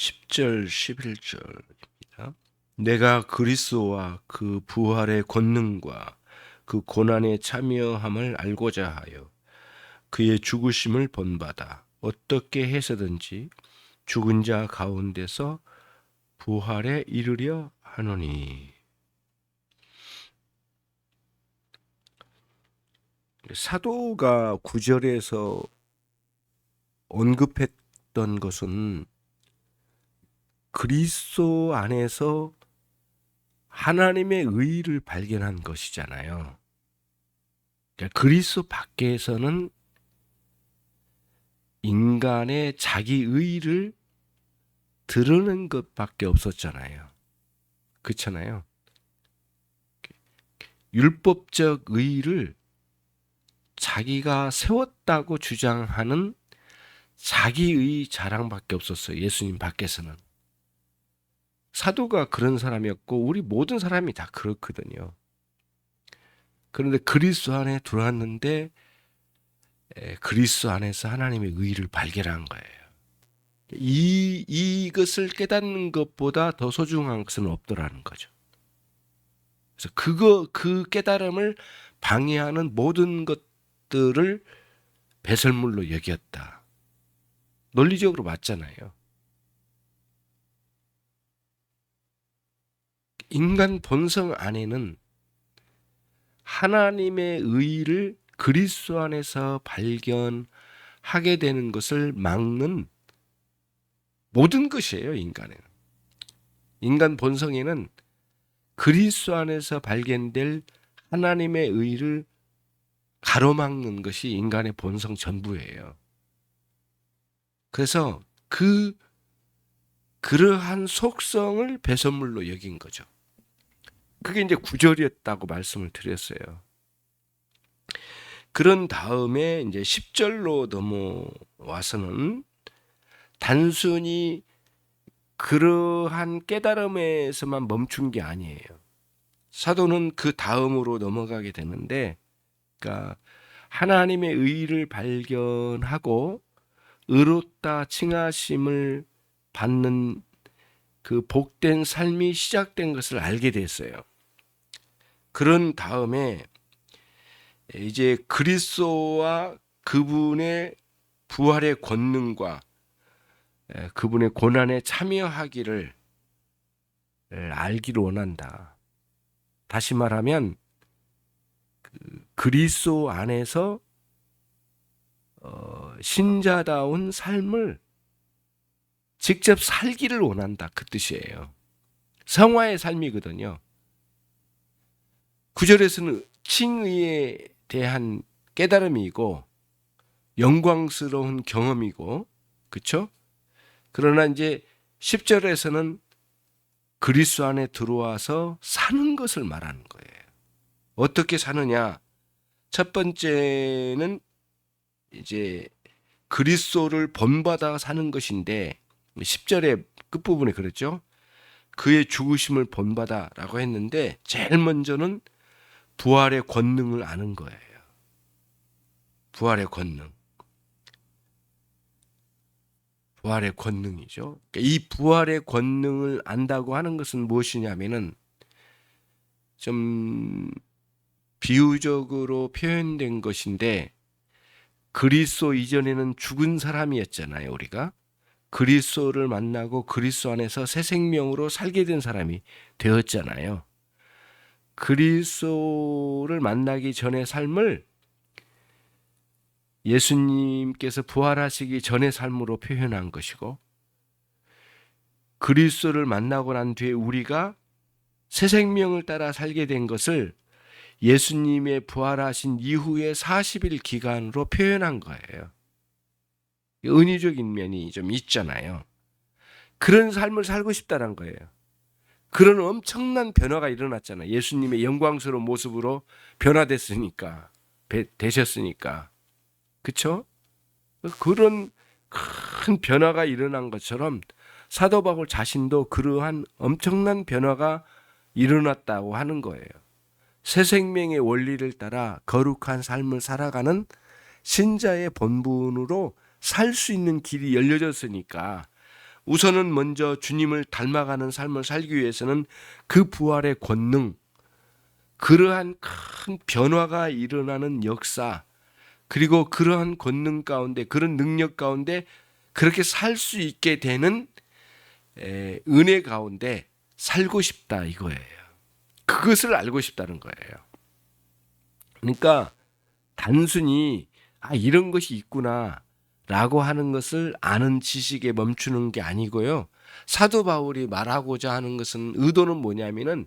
10절 11절입니다. 내가 그리스도와 그 부활의 권능과 그 고난에 참여함을 알고자 하여 그의 죽으심을 본받아 어떻게 해서든지 죽은 자 가운데서 부활에 이르려 하노니 사도가 구절에서 언급했던 것은 그리스도 안에서 하나님의 의를 발견한 것이잖아요. 그러니까 그리스도 밖에서는 인간의 자기 의를 드러낸 것밖에 없었잖아요. 그렇잖아요. 율법적 의를 자기가 세웠다고 주장하는 자기의 자랑밖에 없었어요. 예수님 밖에서는. 사도가 그런 사람이었고 우리 모든 사람이 다 그렇거든요. 그런데 그리스도 안에 들어왔는데 에, 그리스도 안에서 하나님의 의를 발견한 거예요. 이 이것을 깨닫는 것보다 더 소중한 것은 없더라는 거죠. 그래서 그거 그 깨달음을 방해하는 모든 것들을 배설물로 여겼다. 논리적으로 맞잖아요. 인간 본성 안에는 하나님의 의를 그리스도 안에서 발견하게 되는 것을 막는 모든 것이에요, 인간에는. 인간 본성에는 그리스도 안에서 발견될 하나님의 의를 가로막는 것이 인간의 본성 전부예요. 그래서 그 그러한 속성을 배선물로 여긴 거죠. 그게 이제 구절이었다고 말씀을 드렸어요. 그런 다음에 이제 10절로 넘어와서는 단순히 그러한 깨달음에서만 멈춘 게 아니에요. 사도는 그 다음으로 넘어가게 되는데, 그러니까 하나님의 의를 발견하고 의롭다 칭하심을 받는 그 복된 삶이 시작된 것을 알게 됐어요. 그런 다음에 이제 그리스도와 그분의 부활의 권능과 그분의 고난에 참여하기를 알기를 원한다. 다시 말하면 그 그리스도 안에서 어, 신자다운 삶을 직접 살기를 원한다. 그 뜻이에요. 성화의 삶이거든요. 구절에서는 칭의에 대한 깨달음이고 영광스러운 경험이고 그렇죠? 그러나 이제 10절에서는 그리스도 안에 들어와서 사는 것을 말하는 거예요. 어떻게 사느냐? 첫 번째는 이제 그리스도를 본받아 사는 것인데 10절의 끝부분에 그랬죠. 그의 죽으심을 본받아라고 했는데 제일 먼저는 부활의 권능을 아는 거예요. 부활의 권능. 부활의 권능이죠. 그러니까 이 부활의 권능을 안다고 하는 것은 무엇이냐면은 좀 비유적으로 표현된 것인데 그리스도 이전에는 죽은 사람이었잖아요, 우리가. 그리스도를 만나고 그리스도 안에서 새 생명으로 살게 된 사람이 되었잖아요. 그리스도를 만나기 전의 삶을 예수님께서 부활하시기 전의 삶으로 표현한 것이고 그리스도를 만나고 난 뒤에 우리가 새 생명을 따라 살게 된 것을 예수님의 부활하신 이후의 40일 기간으로 표현한 거예요. 은유적인 면이 좀 있잖아요. 그런 삶을 살고 싶다는 거예요. 그런 엄청난 변화가 일어났잖아요. 예수님의 영광스러운 모습으로 변화됐으니까, 되셨으니까. 그쵸? 그런 큰 변화가 일어난 것처럼 사도 바울 자신도 그러한 엄청난 변화가 일어났다고 하는 거예요. 새 생명의 원리를 따라 거룩한 삶을 살아가는 신자의 본분으로 살 수 있는 길이 열려졌으니까 우선은 먼저 주님을 닮아가는 삶을 살기 위해서는 그 부활의 권능, 그러한 큰 변화가 일어나는 역사, 그리고 그러한 권능 가운데, 그런 능력 가운데 그렇게 살 수 있게 되는 에, 은혜 가운데 살고 싶다 이거예요. 그것을 알고 싶다는 거예요. 그러니까 단순히 아 이런 것이 있구나 라고 하는 것을 아는 지식에 멈추는 게 아니고요. 사도 바울이 말하고자 하는 것은 의도는 뭐냐면은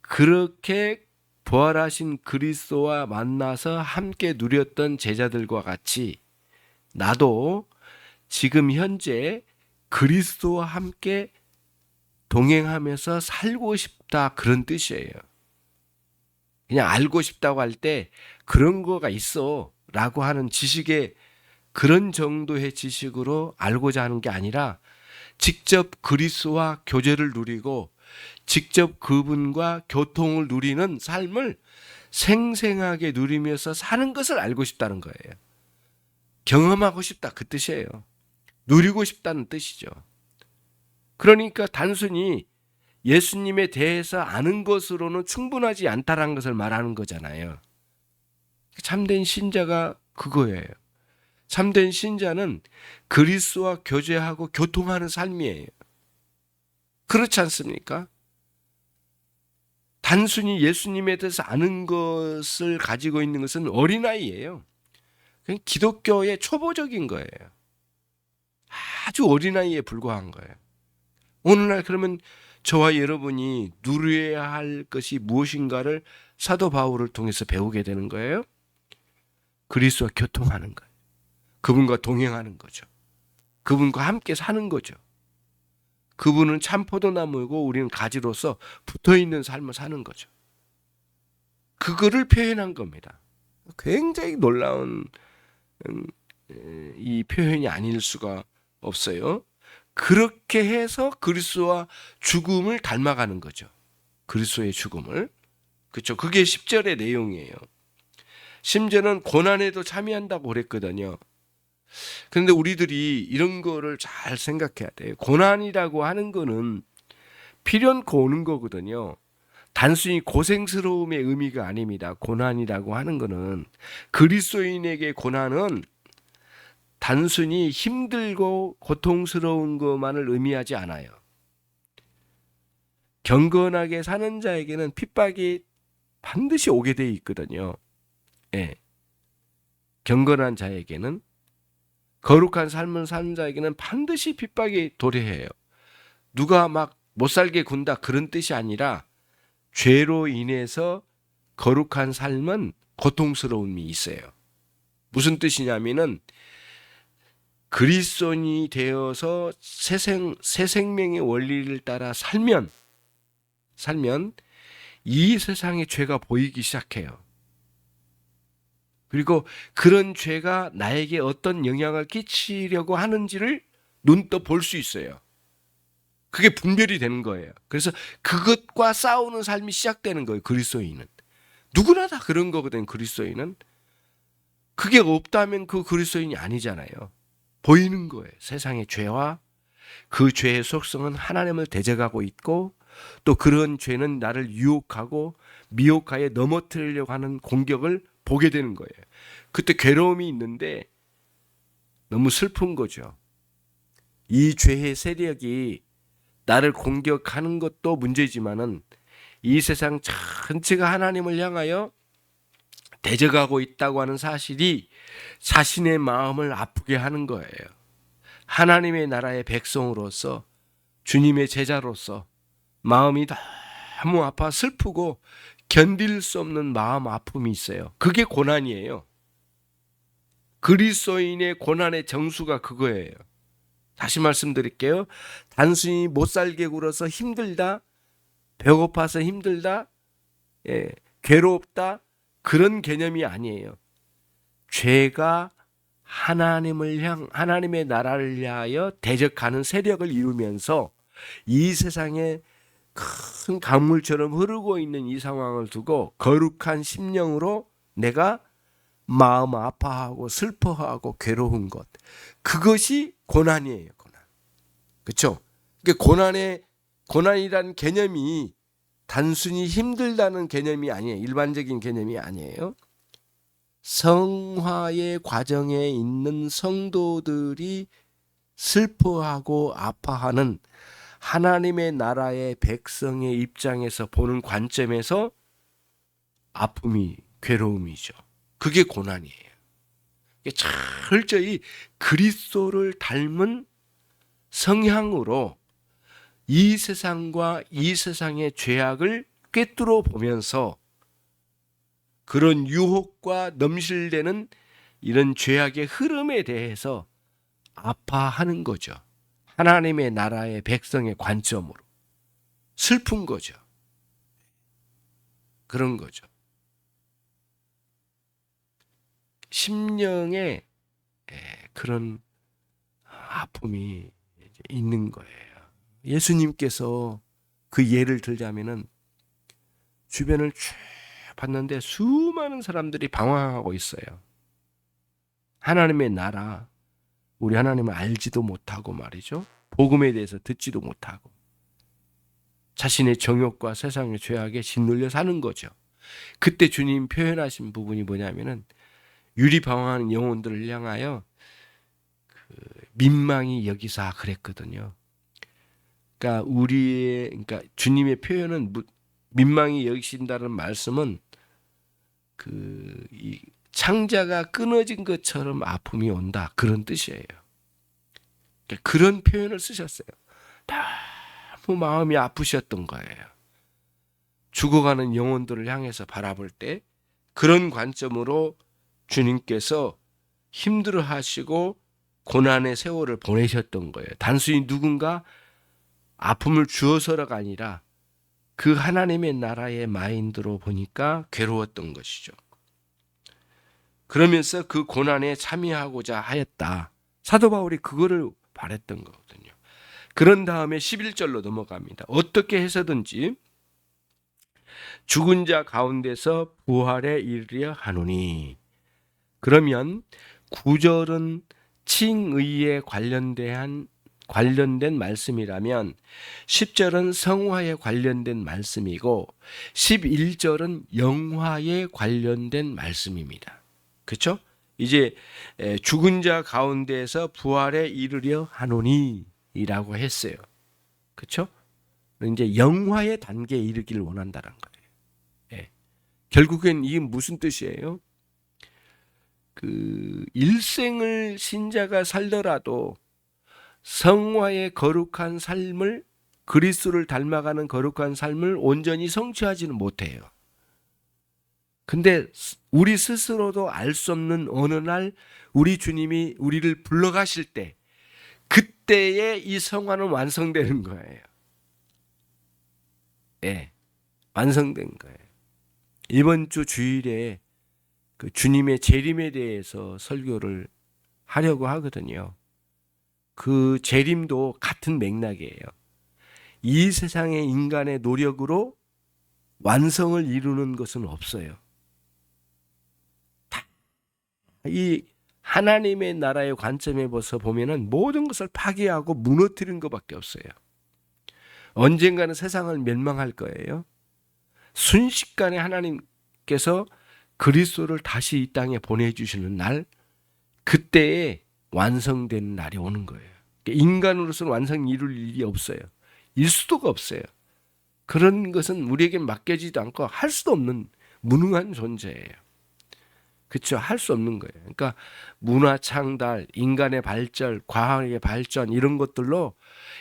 그렇게 부활하신 그리스도와 만나서 함께 누렸던 제자들과 같이 나도 지금 현재 그리스도와 함께 동행하면서 살고 싶다 그런 뜻이에요. 그냥 알고 싶다고 할 때 그런 거가 있어 라고 하는 지식의 그런 정도의 지식으로 알고자 하는 게 아니라 직접 그리스도와 교제를 누리고 직접 그분과 교통을 누리는 삶을 생생하게 누리면서 사는 것을 알고 싶다는 거예요. 경험하고 싶다 그 뜻이에요. 누리고 싶다는 뜻이죠. 그러니까 단순히 예수님에 대해서 아는 것으로는 충분하지 않다라는 것을 말하는 거잖아요. 참된 신자가 그거예요. 참된 신자는 그리스도와 교제하고 교통하는 삶이에요. 그렇지 않습니까? 단순히 예수님에 대해서 아는 것을 가지고 있는 것은 어린아이예요. 그냥 기독교의 초보적인 거예요. 아주 어린아이에 불과한 거예요. 오늘날 그러면 저와 여러분이 누려야 할 것이 무엇인가를 사도 바울을 통해서 배우게 되는 거예요. 그리스도와 교통하는 거예요. 그분과 동행하는 거죠. 그분과 함께 사는 거죠. 그분은 참 포도나무이고 우리는 가지로서 붙어 있는 삶을 사는 거죠. 그거를 표현한 겁니다. 굉장히 놀라운 음, 이 표현이 아닐 수가 없어요. 그렇게 해서 그리스도와 죽음을 닮아가는 거죠. 그리스도의 죽음을. 그렇죠. 그게 10절의 내용이에요. 심지어는 고난에도 참여한다고 그랬거든요. 그런데 우리들이 이런 거를 잘 생각해야 돼요. 고난이라고 하는 거는 필연코 오는 거거든요. 단순히 고생스러움의 의미가 아닙니다. 고난이라고 하는 거는 그리스도인에게 고난은 단순히 힘들고 고통스러운 것만을 의미하지 않아요. 경건하게 사는 자에게는 핍박이 반드시 오게 돼 있거든요. 예. 경건한 자에게는 거룩한 삶을 사는 자에게는 반드시 핍박이 도래해요. 누가 막 못 살게 군다 그런 뜻이 아니라 죄로 인해서 거룩한 삶은 고통스러움이 있어요. 무슨 뜻이냐면은 그리스도인이 되어서 새 생 새 생명의 원리를 따라 살면 살면 이 세상의 죄가 보이기 시작해요. 그리고 그런 죄가 나에게 어떤 영향을 끼치려고 하는지를 눈떠 볼 수 있어요. 그게 분별이 되는 거예요. 그래서 그것과 싸우는 삶이 시작되는 거예요. 그리스도인은 누구나 다 그런 거거든. 그리스도인은 그게 없다면 그 그리스도인이 아니잖아요. 보이는 거예요. 세상의 죄와 그 죄의 속성은 하나님을 대적하고 있고 또 그런 죄는 나를 유혹하고 미혹하여 넘어뜨리려고 하는 공격을 보게 되는 거예요. 그때 괴로움이 있는데 너무 슬픈 거죠. 이 죄의 세력이 나를 공격하는 것도 문제지만은 이 세상 전체가 하나님을 향하여 대적하고 있다고 하는 사실이 자신의 마음을 아프게 하는 거예요. 하나님의 나라의 백성으로서 주님의 제자로서 마음이 너무 아파 슬프고 견딜 수 없는 마음 아픔이 있어요. 그게 고난이에요. 그리스도인의 고난의 정수가 그거예요. 다시 말씀드릴게요. 단순히 못 살게 굴어서 힘들다, 배고파서 힘들다, 예, 괴롭다 그런 개념이 아니에요. 죄가 하나님을 향 하나님의 나라를 위하여 대적하는 세력을 이루면서 이 세상에 큰 강물처럼 흐르고 있는 이 상황을 두고 거룩한 심령으로 내가 마음 아파하고 슬퍼하고 괴로운 것 그것이 고난이에요 고난 그렇죠? 그러니까 고난의 고난이란 개념이 단순히 힘들다는 개념이 아니에요. 일반적인 개념이 아니에요. 성화의 과정에 있는 성도들이 슬퍼하고 아파하는 하나님의 나라의 백성의 입장에서 보는 관점에서 아픔이 괴로움이죠. 그게 고난이에요. 철저히 그리스도를 닮은 성향으로 이 세상과 이 세상의 죄악을 꿰뚫어 보면서 그런 유혹과 넘실대는 이런 죄악의 흐름에 대해서 아파하는 거죠. 하나님의 나라의 백성의 관점으로. 슬픈 거죠. 그런 거죠. 심령에 그런 아픔이 있는 거예요. 예수님께서 그 예를 들자면은 주변을 쭉 봤는데 수많은 사람들이 방황하고 있어요. 하나님의 나라, 우리 하나님을 알지도 못하고 말이죠. 복음에 대해서 듣지도 못하고 자신의 정욕과 세상의 죄악에 짓눌려 사는 거죠. 그때 주님 표현하신 부분이 뭐냐면은 유리 방황하는 영혼들을 향하여 그 민망히 여기사 그랬거든요. 그러니까 우리의 그러니까 주님의 표현은 민망히 여기신다는 말씀은 그이 창자가 끊어진 것처럼 아픔이 온다 그런 뜻이에요. 그러니까 그런 표현을 쓰셨어요. 너무 마음이 아프셨던 거예요. 죽어가는 영혼들을 향해서 바라볼 때 그런 관점으로 주님께서 힘들어 하시고 고난의 세월을 보내셨던 거예요. 단순히 누군가 아픔을 주어서가 아니라 그 하나님의 나라의 마인드로 보니까 괴로웠던 것이죠. 그러면서 그 고난에 참여하고자 하였다. 사도 바울이 그거를 바랬던 거거든요. 그런 다음에 11절로 넘어갑니다. 어떻게 해서든지 죽은 자 가운데서 부활에 이르려 하노니 그러면 구절은 칭의에 관련된 관련된 말씀이라면 10절은 성화에 관련된 말씀이고 11절은 영화에 관련된 말씀입니다. 그렇죠? 이제 죽은 자 가운데서 부활에 이르려 하노니라고 했어요. 그렇죠? 이제 영화의 단계에 이르기를 원한다는 거예요. 예. 결국엔 이게 무슨 뜻이에요? 그 일생을 신자가 살더라도 성화의 거룩한 삶을 그리스도를 닮아가는 거룩한 삶을 온전히 성취하지는 못해요. 근데 우리 스스로도 알 수 없는 어느 날 우리 주님이 우리를 불러가실 때 그때에 이 성화는 완성되는 거예요. 예. 네, 완성된 거예요. 이번 주 주일에 그 주님의 재림에 대해서 설교를 하려고 하거든요. 그 재림도 같은 맥락이에요. 이 세상의 인간의 노력으로 완성을 이루는 것은 없어요. 이 하나님의 나라의 관점에 벗어 보면은 모든 것을 파괴하고 무너뜨린 것밖에 없어요. 언젠가는 세상을 멸망할 거예요. 순식간에 하나님께서 그리스도를 다시 이 땅에 보내주시는 날, 그때에 완성된 날이 오는 거예요. 그러니까 인간으로서는 완성 이룰 일이 없어요. 일 수도가 없어요. 그런 것은 우리에게 맡겨지도 않고 할 수도 없는 무능한 존재예요. 그렇죠. 할 수 없는 거예요. 그러니까 문화 창달, 인간의 발전, 과학의 발전 이런 것들로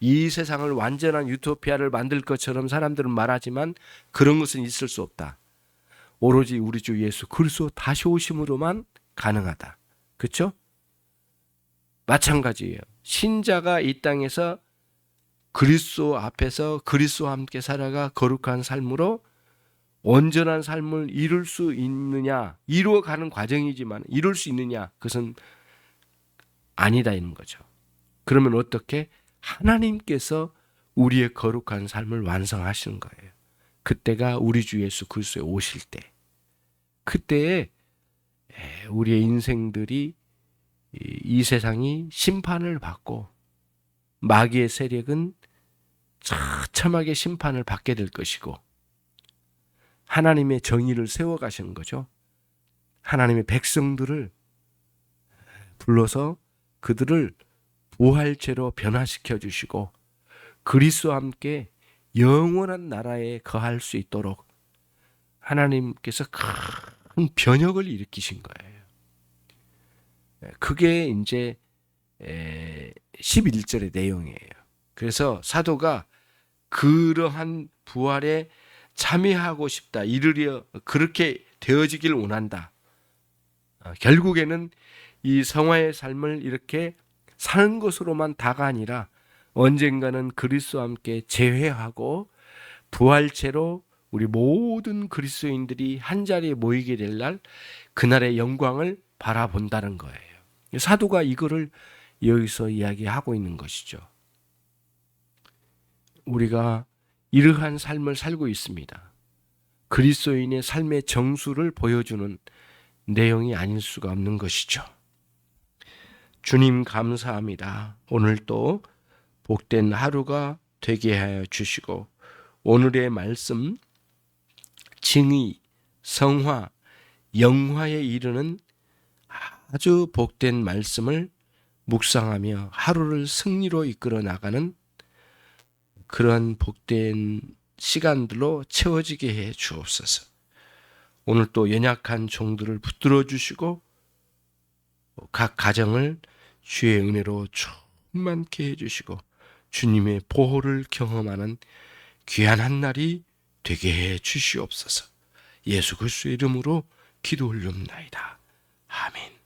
이 세상을 완전한 유토피아를 만들 것처럼 사람들은 말하지만 그런 것은 있을 수 없다. 오로지 우리 주 예수 그리스도 다시 오심으로만 가능하다. 그렇죠? 마찬가지예요. 신자가 이 땅에서 그리스도 앞에서 그리스도와 함께 살아가 거룩한 삶으로 온전한 삶을 이룰 수 있느냐, 이루어가는 과정이지만 이룰 수 있느냐, 그것은 아니다 는 거죠. 그러면 어떻게 하나님께서 우리의 거룩한 삶을 완성하시는 거예요. 그때가 우리 주 예수 그리스도에 오실 때. 그때에 우리의 인생들이 이 세상이 심판을 받고 마귀의 세력은 처참하게 심판을 받게 될 것이고 하나님의 정의를 세워 가시는 거죠. 하나님의 백성들을 불러서 그들을 부활체로 변화시켜 주시고 그리스도와 함께 영원한 나라에 거할 수 있도록 하나님께서 큰 변혁을 일으키신 거예요. 그게 이제 11절의 내용이에요. 그래서 사도가 그러한 부활에 참여하고 싶다. 이르려 그렇게 되어지길 원한다. 어, 결국에는 이 성화의 삶을 이렇게 사는 것으로만 다가 아니라 언젠가는 그리스도와 함께 재회하고 부활체로 우리 모든 그리스도인들이 한 자리에 모이게 될 날 그날의 영광을 바라본다는 거예요. 사도가 이거를 여기서 이야기하고 있는 것이죠. 우리가 이러한 삶을 살고 있습니다. 그리스도인의 삶의 정수를 보여주는 내용이 아닐 수가 없는 것이죠. 주님 감사합니다. 오늘 또 복된 하루가 되게 하여 주시고 오늘의 말씀 증의, 성화, 영화에 이르는 아주 복된 말씀을 묵상하며 하루를 승리로 이끌어 나가는 그런 복된 시간들로 채워지게 해 주옵소서. 오늘 또 연약한 종들을 붙들어 주시고 각 가정을 주의 은혜로 충만케 해 주시고 주님의 보호를 경험하는 귀한 한 날이 되게 해 주시옵소서. 예수 그리스도의 이름으로 기도 올립나이다. 아멘.